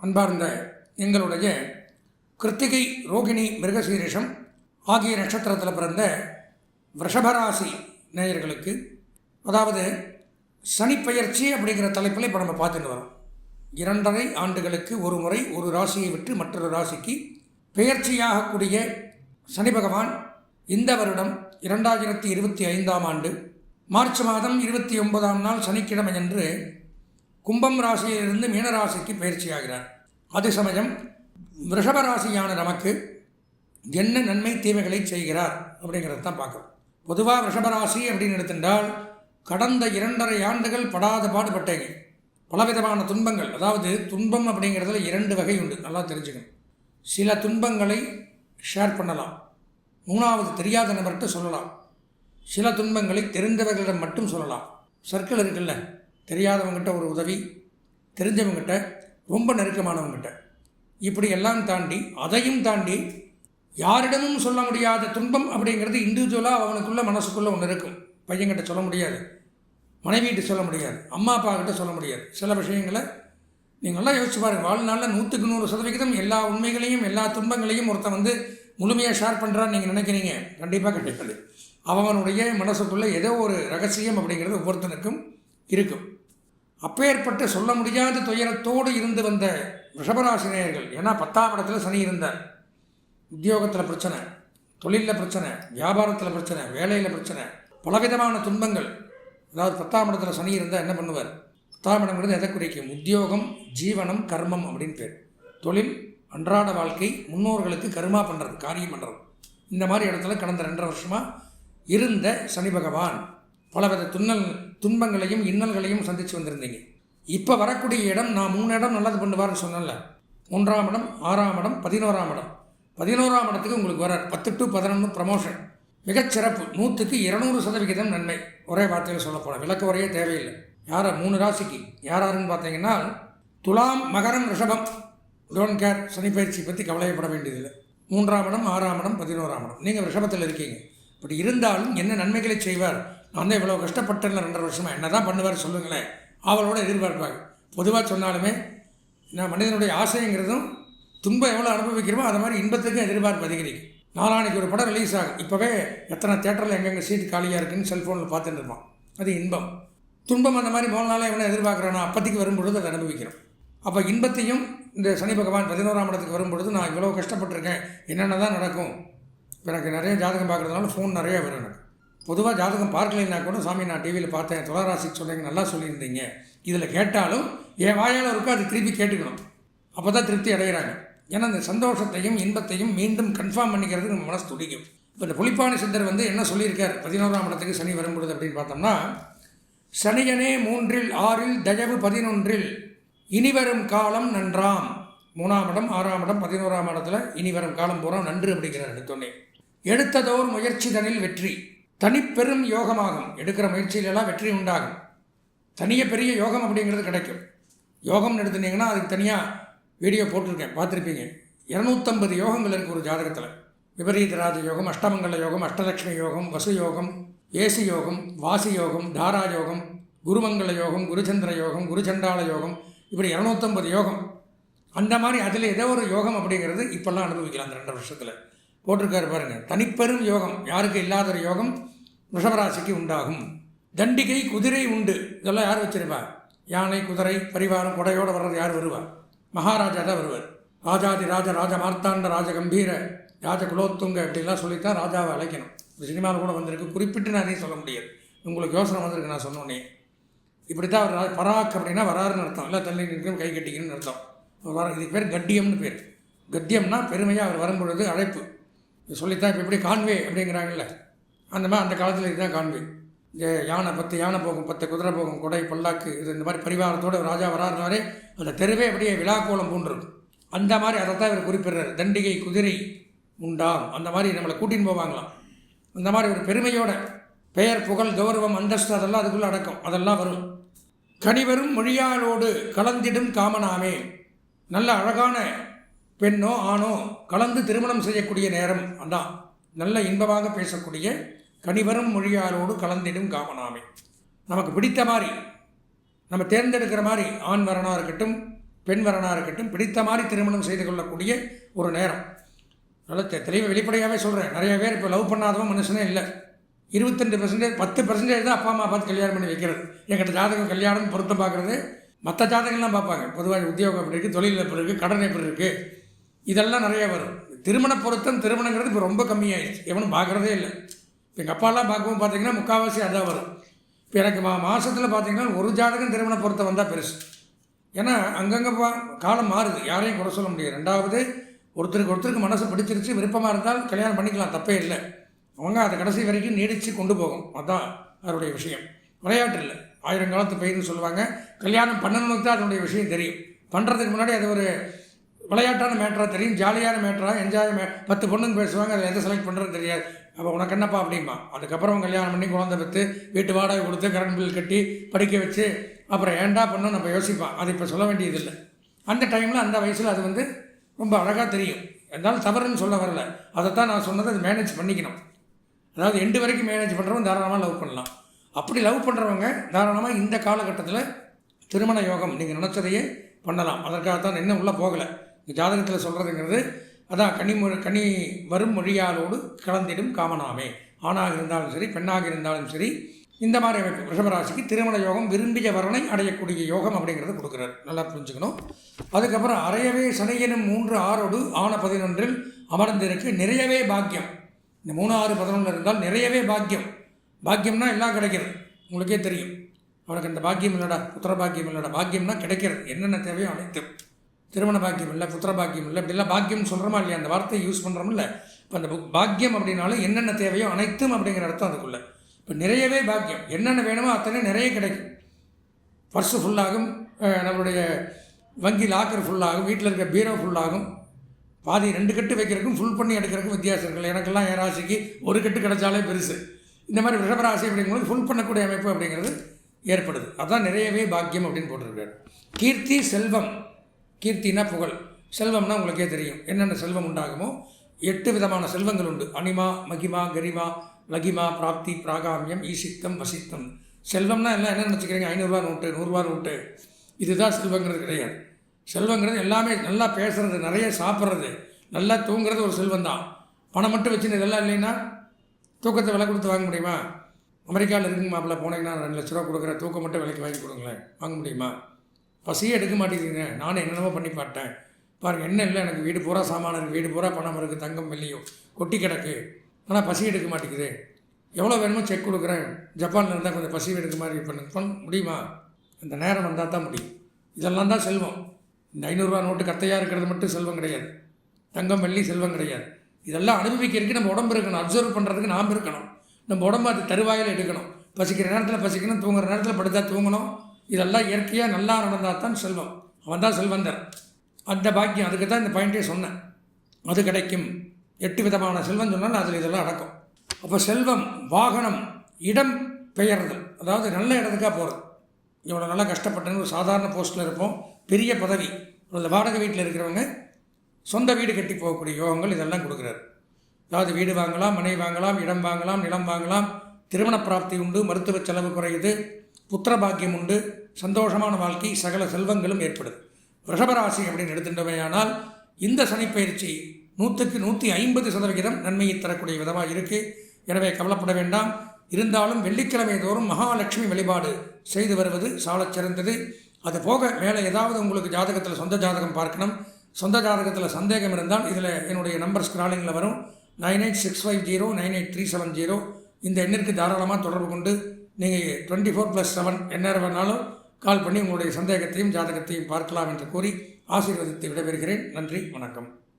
அன்பார்ந்த எங்களுடைய கிருத்திகை ரோகிணி மிருகசீரிஷம் ஆகிய நட்சத்திரத்தில் பிறந்த விஷபராசி நேயர்களுக்கு அதாவது சனிப்பெயர்ச்சி அப்படிங்கிற தலைப்பில் இப்போ நம்ம பார்த்துட்டு வரோம். இரண்டரை ஆண்டுகளுக்கு ஒரு முறை ஒரு ராசியை விட்டு மற்றொரு ராசிக்கு பெயர்ச்சியாகக்கூடிய சனி பகவான் இந்த வருடம் இரண்டாயிரத்தி இருபத்தி ஐந்தாம் ஆண்டு மார்ச் மாதம் இருபத்தி ஒன்பதாம் நாள் சனிக்கிழமை என்று கும்பம் ராசியிலிருந்து மீனராசிக்கு பயிற்சியாகிறார். அதே சமயம் ரிஷப ராசியான நமக்கு என்ன நன்மை தீமைகளை செய்கிறார் அப்படிங்கிறத தான் பார்க்கணும். பொதுவாக ரிஷபராசி அப்படின்னு எடுத்துட்டால் கடந்த இரண்டரை ஆண்டுகள் படாத பாடுபட்டேங்க. பலவிதமான துன்பங்கள் அதாவது துன்பம் அப்படிங்கிறதுல இரண்டு வகை உண்டு. நல்லா தெரிஞ்சுக்கணும். சில துன்பங்களை ஷேர் பண்ணலாம். மூணாவது தெரியாத நபர்கிட்ட சொல்லலாம். சில துன்பங்களை தெரிந்தவர்களிடம் மட்டும் சொல்லலாம். சர்க்கிள் இருக்குல்ல? தெரியாதவங்ககிட்ட ஒரு உதவி தெரிஞ்சவங்ககிட்ட ரொம்ப நெருக்கமானவங்ககிட்ட இப்படி எல்லாம் தாண்டி அதையும் தாண்டி யாரிடமும் சொல்ல முடியாத துன்பம் அப்படிங்கிறது இண்டிவிஜுவலாக அவனுக்குள்ள மனசுக்குள்ளே ஒன்று இருக்கும். பையன்கிட்ட சொல்ல முடியாது. மனைவிகிட்ட சொல்ல முடியாது. அம்மா அப்பா கிட்ட சொல்ல முடியாது. சில விஷயங்களை நீங்கள்லாம் யோசிச்சு பாருங்கள் வாழ்நாளில் நூற்றுக்கு நூறு சதவிகிதம் எல்லா உண்மைகளையும் எல்லா துன்பங்களையும் ஒருத்தன் வந்து முழுமையாக ஷேர் பண்ணுறான்னு நீங்கள் நினைக்கிறீங்க. கண்டிப்பாக கிடையாது. அவனுடைய மனசுக்குள்ளே ஏதோ ஒரு ரகசியம் அப்படிங்கிறது ஒவ்வொருத்தனுக்கும் இருக்கும். அப்பேற்பட்டு சொல்ல முடியாத துயரத்தோடு இருந்து வந்த ரிஷபராசினியர்கள். ஏன்னா பத்தாம் இடத்துல சனி இருந்தார். உத்தியோகத்தில் பிரச்சனை தொழிலில் பிரச்சனை வியாபாரத்தில் பிரச்சனை வேலையில் பிரச்சனை பலவிதமான துன்பங்கள். அதாவது பத்தாம் இடத்துல சனி இருந்தால் என்ன பண்ணுவார்? பத்தாம் இடங்கிறது எதை குறிக்கும்? உத்தியோகம் ஜீவனம் கர்மம் அப்படின்னு பேர். தொழில் அன்றாட வாழ்க்கை முன்னோர்களுக்கு கருமா பண்ணுறது காரியம் பண்ணுறது இந்த மாதிரி இடத்துல கடந்த ரெண்டரை வருஷமாக இருந்த சனி பகவான் பலவித துன்னல் துன்பங்களையும் இன்னல்களையும் சந்தித்து வந்திருந்தீங்க. இப்போ வரக்கூடிய இடம் நான் மூணு இடம் நல்லது பண்ணுவார்னு சொன்னேன்ல. மூன்றாம் இடம் ஆறாம் இடம் பதினோராம் இடம். பதினோராம் இடத்துக்கு உங்களுக்கு வரார். பத்து டு பதினொன்று ப்ரமோஷன் மிகச்சிறப்பு நூற்றுக்கு இருநூறு சதவிகிதம் நன்மை. ஒரே வார்த்தையில் சொல்லப்போனால் விளக்கு விளக்க உரையே தேவையில்லை. யாரை? மூணு ராசிக்கு. யார் யாருன்னு பார்த்தீங்கன்னா துலாம் மகரம் ரிஷபம். டோன்ட் கேர் சனி பயிற்சி பற்றி கவலைப்பட வேண்டியதில்லை. மூன்றாம் இடம் ஆறாம் இடம் பதினோராம் இடம். நீங்கள் ரிஷபத்தில் இருக்கீங்க. இப்படி இருந்தாலும் என்ன நன்மைகளை செய்வார்? நான் தான் இவ்வளோ கஷ்டப்பட்டேன்ல ரெண்டரை வருஷமாக என்ன தான் பண்ணுவார் சொல்லுங்களேன். அவளோட எதிர்பார்ப்பாங்க பொதுவாக சொன்னாலுமே நான் மனிதனுடைய ஆசைங்கிறதும் துன்பம் எவ்வளோ அனுபவிக்கிறோமோ அது மாதிரி இன்பத்துக்கும் எதிர்பார்ப்பு அதிகரிக்கும். நாளானைக்கு ஒரு படம் ரிலீஸ் ஆகும். இப்போவே எத்தனை தேட்டரில் எங்கெங்கே சீட் காலியாக இருக்குன்னு செல்ஃபோனில் பார்த்துட்டு இருப்பான் அது இன்பம். துன்பம் அந்த மாதிரி மூணு நாளாக எவனை எதிர்பார்க்குறானோ? அப்போதைக்கு வரும்பொழுது அதை அனுபவிக்கிறோம். அப்போ இன்பத்தையும் இந்த சனி பகவான் பதினோராம் இடத்துக்கு வரும்பொழுது நான் இவ்வளோ கஷ்டப்பட்டிருக்கேன். என்னென்ன தான் நடக்கும்? இப்போ எனக்கு நிறைய ஜாதகம் பார்க்குறதுனால ஃபோன் நிறைய வரும் எனக்கு. பொதுவாக ஜாதகம் பார்க்கலைன்னா கூட சாமி நான் டிவியில் பார்த்தேன். துளராசிக்கு சொன்னீங்க நல்லா சொல்லியிருந்தீங்க. இதில் கேட்டாலும் என் வாயால் இருக்கோ அது திருப்பி கேட்டுக்கணும். அப்போ தான் திருப்தி அடைகிறாங்க. ஏன்னா இந்த சந்தோஷத்தையும் இன்பத்தையும் மீண்டும் கன்ஃபார்ம் பண்ணிக்கிறதுக்கு நம்ம மனசு துடிக்கும். இப்போ இந்த புலிப்பாணி சித்தர் வந்து என்ன சொல்லியிருக்கார்? பதினோராம் இடத்துக்கு சனி வரும்பொழுது அப்படின்னு பார்த்தோம்னா சனியனே மூன்றில் ஆறில் தயவு பதினொன்றில் இனிவரும் காலம் நன்றாம். மூணாம் இடம் ஆறாம் இடம் பதினோராம் இடத்துல இனி வரும் காலம் பூரா நன்று அப்படிங்கிறார் எடுத்தோன்னே எடுத்ததோர் முயற்சி தனில் வெற்றி. தனிப்பெரும் யோகமாகும். எடுக்கிற முயற்சியிலெல்லாம் வெற்றி உண்டாகும். தனிய பெரிய யோகம் அப்படிங்கிறது கிடைக்கும். யோகம்னு எடுத்துட்டீங்கன்னா அதுக்கு தனியாக வீடியோ போட்டிருக்கேன். பார்த்துருப்பீங்க. இரநூத்தம்பது யோகங்கள் இருக்குது ஒரு ஜாதகத்தில். விபரீத ராஜ யோகம் அஷ்டமங்கல யோகம் அஷ்டலட்சுமி யோகம் வசு யோகம் ஏசி யோகம் வாசி யோகம் தாரா யோகம் குருமங்கல யோகம் குருச்சந்திர யோகம் குருச்சண்டாள யோகம். இப்படி இரநூத்தம்பது யோகம். அந்த மாதிரி அதில் ஏதோ ஒரு யோகம் அப்படிங்கிறது இப்போல்லாம் அனுபவிக்கலாம் அந்த ரெண்டு வருஷத்தில். போட்டிருக்காரு பாருங்கள் தனிப்பெரும் யோகம் யாருக்கு இல்லாத ஒரு யோகம் ரிஷபராசிக்கு உண்டாகும். தண்டிகை குதிரை உண்டு. இதெல்லாம் யார் வச்சிருப்பா? யானை குதிரை பரிவாரம் கொடையோடு வர்றது யார் வருவார் மகாராஜா தான் வருவார். ராஜாதி ராஜ ராஜ மார்த்தாண்ட ராஜ கம்பீர ராஜ குலோத்துங்க அப்படிலாம் சொல்லித்தான் ராஜாவை அழைக்கணும். இந்த சினிமாவில் கூட வந்திருக்கு. குறிப்பிட்டு நான் அதையும் சொல்ல முடியாது. உங்களுக்கு யோசனை வந்திருக்கு நான் சொன்னோன்னே இப்படி தான் அவர் பராக் அப்படின்னா வராருன்னு அர்த்தம். இல்லை தள்ளி நிற்கும் கை கட்டிக்கணும்னு அர்த்தம். அவர் வர இதுக்கு பேர் கட்டியம்னு பேர். கத்தியம்னா பெருமையாக அவர் வரும்பொழுது அழைப்பு. சொல்லித்தான் இப்போ எப்படி கான்வே அப்படிங்கிறாங்கல்ல. அந்த மாதிரி அந்த காலத்தில் இதுதான் கான்வே இந்த யானை பத்து யானை போகும் பத்து குதிரை போகும் கொடை பல்லாக்கு இது இந்த மாதிரி பரிவாரத்தோடு ராஜா வராருனாலே அந்த தெருவே அப்படியே விழாக்கோலம் பூண்டிருக்கும் அந்த மாதிரி அதை தான் இவர் குறிப்பிடுறாரு. தண்டிகை குதிரை உண்டாம் அந்த மாதிரி நம்மளை கூட்டின்னு போவாங்களாம். அந்த மாதிரி ஒரு பெருமையோட பெயர் புகழ் கௌரவம் அந்தஸ்து அதெல்லாம் அதுக்குள்ளே அடக்கம். அதெல்லாம் வரும். கனிவரும் மொழியாளோடு கலந்திடும் காமனாமே. நல்ல அழகான பெண்ணோ ஆணோ கலந்து திருமணம் செய்யக்கூடிய நேரம் அதான். நல்ல இன்பமாக பேசக்கூடிய கனிவரும் மொழியாரோடு கலந்திடும் காமனாமை. நமக்கு பிடித்த மாதிரி நம்ம தேர்ந்தெடுக்கிற மாதிரி ஆண் வரனாக இருக்கட்டும் பெண் வரனாக இருக்கட்டும் பிடித்த மாதிரி திருமணம் செய்து கொள்ளக்கூடிய ஒரு நேரம். நல்லா தெ- தெளிவாக வெளிப்படையாகவே சொல்கிறேன் நிறைய பேர் இப்போ லவ் பண்ணாதவன் மனுஷனே இல்லை. இருபத்தெண்டு பர்சன்டேஜ் பத்து பர்சன்டேஜ் தான் அப்பா அம்மா பார்த்து கல்யாணம் பண்ணி வைக்கிறது. எங்கிட்ட ஜாதகம் கல்யாணம் பொருத்தம் பார்க்குறது. மற்ற ஜாதகம்லாம் பார்ப்பாங்க. பொதுவாக உத்தியோகம் எப்படி இருக்குது தொழில் எப்படி இருக்குது கடன் எப்படி இருக்குது இதெல்லாம் நிறைய வரும். திருமண பொருத்தம் திருமணங்கிறது இப்போ ரொம்ப கம்மியாயிடுச்சு. எவனும் பார்க்குறதே இல்லை. எங்கள் அப்பாலாம் பார்க்கவும் பார்த்தீங்கன்னா முக்கால்வாசி அதான் வரும். இப்போ எனக்கு மா மாதத்தில் பார்த்தீங்கன்னா ஒரு ஜாதகம் திருமண பொருத்தம் வந்தால் பெருசு. ஏன்னா அங்கங்கே பா காலம் மாறுது. யாரையும் குறை சொல்ல முடியாது. ரெண்டாவது ஒருத்தருக்கு ஒருத்தருக்கு மனசு பிடிச்சிருச்சு விருப்பமாக இருந்தால் கல்யாணம் பண்ணிக்கலாம். தப்பே இல்லை. அவங்க அதை கடைசி வரைக்கும் நீடித்து கொண்டு போகும். அதுதான் அதனுடைய விஷயம். விளையாட்டு இல்லை. ஆயிரம் காலத்து பயிர்னு சொல்லுவாங்க. கல்யாணம் பண்ணணும்னு தான் அதனுடைய விஷயம் தெரியும். பண்ணுறதுக்கு முன்னாடி அது ஒரு விளையாட்டான மேட்டராக தெரியும் ஜாலியான மேட்டராக என்ஜாய் மே பத்து பொண்ணுங்க பேசுவாங்க அதில் எதை செலக்ட் பண்ணுறது தெரியாது. அப்போ உனக்கு என்னப்பா அப்படிமா அதுக்கப்புறம் கல்யாணம் பண்ணி குழந்தை பெற்று வீட்டு வாடகை கொடுத்து கரண்ட் பில் கட்டி படிக்க வச்சு அப்புறம் ஏன்டா பண்ணணும் நம்ம யோசிப்பான் அது இப்போ சொல்ல வேண்டியதில்லை. அந்த டைமில் அந்த வயசில் அது வந்து ரொம்ப அழகாக தெரியும். இருந்தாலும் தவறுன்னு சொல்ல வரல. அதைத்தான் நான் சொன்னது அது மேனேஜ் பண்ணிக்கணும். அதாவது எண்டு வரைக்கும் மேனேஜ் பண்ணுறவங்க தாராளமாக லவ் பண்ணலாம். அப்படி லவ் பண்ணுறவங்க தாராளமாக இந்த காலகட்டத்தில் திருமண யோகம் நீங்கள் நினச்சதையே பண்ணலாம். அதற்காகத்தான் என்ன உள்ளே போகலை. ஜாதகத்தில் சொல்கிறதுங்கிறது அதான் கனி மொழி கனி வரும் மொழியாலோடு கலந்திடும் காமனாமே ஆணாக இருந்தாலும் சரி பெண்ணாக இருந்தாலும் சரி இந்த மாதிரி அமைப்பு. ரிஷபராசிக்கு திருமண யோகம் விரும்பிய வரனை அடையக்கூடிய யோகம் அப்படிங்கிறத கொடுக்குறாரு. நல்லா புரிஞ்சுக்கணும். அதுக்கப்புறம் அறையவே சனையனும் மூன்று ஆறோடு ஆன பதினொன்றில் அமர்ந்திருக்கு. நிறையவே பாக்கியம். இந்த மூணு ஆறு பதினொன்று இருந்தால் நிறையவே பாக்கியம். பாக்கியம்னா எல்லாம் கிடைக்கிறது. உங்களுக்கே தெரியும். அவனுக்கு அந்த பாக்கியம் இல்லைடா புத்திர பாக்கியம் இல்லைடா. பாக்கியம்னா கிடைக்கிறது. என்னென்ன தேவையோ அனைத்தும். திருமண பாக்கியம் இல்லை புத்திர பாக்கியம் இல்லை இப்படிலாம் பாக்கியம் சொல்கிறோமா இல்லையா? அந்த வார்த்தையை யூஸ் பண்ணுறோம்ல இப்போ அந்த புக் பாக்கியம் அப்படின்னாலும் என்னென்ன தேவையோ அனைத்தும் அப்படிங்கிற அர்த்தம் அதுக்குள்ளே. இப்போ நிறையவே பாக்கியம். என்னென்ன வேணுமோ அத்தனை நிறைய கிடைக்கும். பர்ஸு ஃபுல்லாகும் நம்மளுடைய வங்கி லாக்கர் ஃபுல்லாகும் வீட்டில் இருக்க பீரோ ஃபுல்லாகும் பாதி ரெண்டு கட்டு வைக்கிறதுக்கும் ஃபுல் பண்ணி எடுக்கிறதுக்கும் வித்தியாசம் இருக்குல்ல எனக்கெல்லாம் என் ராசிக்கு ஒரு கட்டு கிடைச்சாலே பெருசு. இந்த மாதிரி ரிஷபராசி அப்படிங்கும்போது ஃபுல் பண்ணக்கூடிய அமைப்பு அப்படிங்கிறது ஏற்படுது. அதுதான் நிறையவே பாக்கியம் அப்படின்னு போட்டிருக்காரு. கீர்த்தி செல்வம். கீர்த்தினா புகழ். செல்வம்னா உங்களுக்கே தெரியும். என்னென்ன செல்வம் உண்டாகுமோ எட்டு விதமான செல்வங்கள் உண்டு. அனிமா மகிமா கரிமா லகிமா பிராப்தி பிராகாமியம் ஈசித்தம் வசித்தம். செல்வம்னா எல்லாம் என்ன நினச்சிக்கிறீங்க ஐநூறுரூவா நோட்டு நூறுரூவா நோட்டு. இதுதான் செல்வங்கிறது கிடையாது. செல்வங்கிறது எல்லாமே நல்லா பேசுறது நிறைய சாப்பிட்றது நல்லா தூங்குறது ஒரு செல்வம் தான் பணம் மட்டும் வச்சுன்னு இதெல்லாம் இல்லைன்னா தூக்கத்தை விலை கொடுத்து வாங்க முடியுமா? அமெரிக்காவில் இருக்குங்க மாப்பிள்ள போனீங்கன்னா ரெண்டு லட்ச ரூபா கொடுக்குற தூக்கம் மட்டும் விலைக்கு வாங்கி கொடுங்களேன். வாங்க முடியுமா? பசியே எடுக்க மாட்டேங்குதுங்க. நானும் என்னென்னமோ பண்ணி பார்த்தேன் பாருங்கள் என்ன இல்லை எனக்கு வீடு பூரா சாமான் இருக்குது வீடு பூரா பணம் இருக்குது தங்கம் வெள்ளியும் கொட்டி கிடக்கு. ஆனால் பசி எடுக்க மாட்டேங்குது. எவ்வளோ வேணுமோ செக் கொடுக்குறேன். ஜப்பானில் இருந்தால் கொஞ்சம் பசி எடுக்க மாதிரி பண்ணுங்க. பண்ண முடியுமா? அந்த நேரம் வந்தால் தான் முடியும். இதெல்லாம் தான் செல்வம். இந்த ஐநூறுரூவா நோட்டு கத்தையாக இருக்கிறது மட்டும் செல்வம் கிடையாது. தங்கம் வெள்ளி செல்வம் கிடையாது. இதெல்லாம் அனுபவிக்கிறதுக்கு நம்ம உடம்பு இருக்கணும். அப்சர்வ் பண்ணுறதுக்கு நாம் இருக்கணும். நம்ம உடம்பு அது தருவாயில் எடுக்கணும். பசிக்கிற நேரத்தில் பசிக்கணும் தூங்குற நேரத்தில் படுத்தா தூங்கணும். இதெல்லாம் இயற்கையாக நல்லா நடந்தால் தான் செல்வம். அவன் தான் செல்வந்தர். அந்த பாக்கியம் அதுக்கு தான் இந்த பாயிண்டே சொன்னேன். அது கிடைக்கும். எட்டு விதமான செல்வம் சொன்னால் அதில் இதெல்லாம் அடக்கும் அப்போ செல்வம் வாகனம் இடம் பெயர்தல் அதாவது நல்ல இடத்துக்காக போகிறது இவ்வளோ நல்லா கஷ்டப்பட்டேன்னு ஒரு சாதாரண போஸ்ட்டில் இருப்போம். பெரிய பதவி. அந்த வாடகை வீட்டில் இருக்கிறவங்க சொந்த வீடு கட்டி போகக்கூடிய யோகங்கள் இதெல்லாம் கொடுக்குறாரு. அதாவது வீடு வாங்கலாம் மனை வாங்கலாம் இடம் வாங்கலாம் நிலம் வாங்கலாம். திருமண பிராப்தி உண்டு மருத்துவ செலவு குறையுது. புத்திர பாக்கியம் உண்டு சந்தோஷமான வாழ்க்கை சகல செல்வங்களும் ஏற்படுது. ரிஷபராசி அப்படின்னு எடுத்துட்டவையானால் இந்த சனிப்பயிற்சி நூற்றுக்கு நூற்றி ஐம்பது சதவிகிதம் நன்மையை தரக்கூடிய விதமாக இருக்குது எனவே கவலைப்பட வேண்டாம். இருந்தாலும் வெள்ளிக்கிழமை தோறும் மகாலட்சுமி வழிபாடு செய்து வருவது சாலச் சிறந்தது. அது போக மேலே ஏதாவது உங்களுக்கு ஜாதகத்தில் சொந்த ஜாதகம் பார்க்கணும். சொந்த ஜாதகத்தில் சந்தேகம் இருந்தால் இதில் என்னுடைய நம்பர் ஸ்க்ராலிங்கில் வரும். Nine eight six five zero nine eight three seven zero. இந்த எண்ணிற்கு தாராளமாக தொடர்பு கொண்டு நீங்கள் டுவெண்ட்டி ஃபோர் ப்ளஸ் செவன் என்ன வேணாலும் கால் பண்ணி உங்களுடைய சந்தேகத்தையும் ஜாதகத்தையும் பார்க்கலாம் என்று கூறி ஆசீர்வதித்து விடைபெறுகிறேன். நன்றி வணக்கம்.